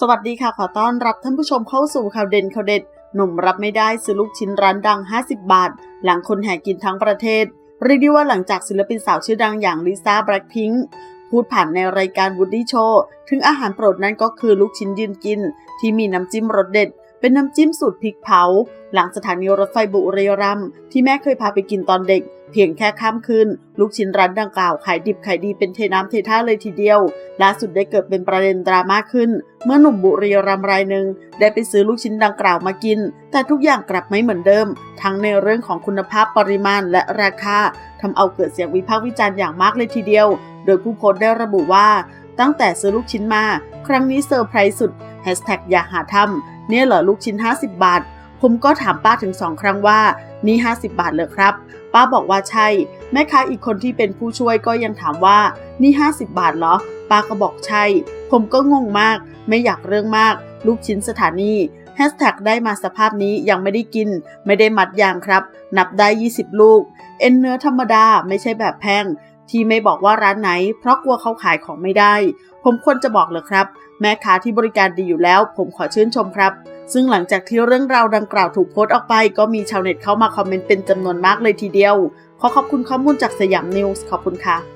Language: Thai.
สวัสดีค่ะ ขอต้อนรับท่านผู้ชมเข้าสู่ข่าวเด่นข่าวเด็ด หนุ่มรับไม่ได้ซื้อลูกชิ้นร้านดัง 50 บาท หลังคนแห่กินทั้งประเทศ เรียกได้ว่าหลังจากศิลปินสาวชื่อดังอย่างลิซ่าแบล็คพิงค์พูดผ่านในรายการวูดดี้โชว์ถึงอาหารโปรดนั้นก็คือลูกชิ้นยืนกิน ที่มีน้ำจิ้มรสเด็ด เป็นน้ำจิ้มสูตรพริกเผา หลังสถานีรถไฟบุรีรัมย์ที่แม่เคยพาไปกินตอนเด็ก เพียงแค่ข้ามคืนลูกชิ้นร้านดังกล่าวขายดิบขายดีเป็นเทน้ำเทท่าเลยทีเดียวล่าสุดได้เกิดเป็นประเด็นดราม่าขึ้น เมื่อหนุ่มบุรีรัมย์รายหนึ่งได้ไปซื้อลูกชิ้นดังกล่าวมากิน แต่ทุกอย่างกลับไม่เหมือนเดิม ทั้งในเรื่องของคุณภาพปริมาณและราคาทำเอาเกิดเสียงวิพากษ์วิจารณ์อย่างมากเลยทีเดียว โดยผู้โพสต์ได้ระบุว่าตั้งแต่ซื้อลูกชิ้นมา ครั้งนี้เซอร์ไพรส์สุดแฮชแท็กอย่าหาทำเนี่ยเหรอลูกชิ้น 50 บาท ผมก็ถามป้าถึงสองครั้งว่านี่ 50 บาทเลยครับ ป้าบอกว่าใช่ แม่ค้าอีกคนที่เป็นผู้ช่วยก็ยังถามว่านี่ 50 บาทเหรอ ป้าก็บอกใช่ ผมก็งงมาก ไม่อยากเรื่องมาก ลูกชิ้นสถานีแฮชแท็กได้มาสภาพนี้ยังไม่ได้กิน ไม่ได้มัดยางครับ นับได้ 20 ลูก เอ็นเนื้อธรรมดาไม่ใช่แบบแพง ที่ไม่บอกว่าร้านไหน เพราะกลัวเขาขายของไม่ได้ ผมควรจะบอกเลยครับ แม่ค้าที่บริการดีอยู่แล้ว ผมขอชื่นชมครับ ซึ่งหลังจากที่เรื่องราวดังกล่าวถูกโพสต์ออกไป ก็มีชาวเน็ตเข้ามาคอมเมนต์เป็นจำนวนมากเลยทีเดียว ขอขอบคุณข้อมูลจากสยามนิวส์ขอบคุณค่ะ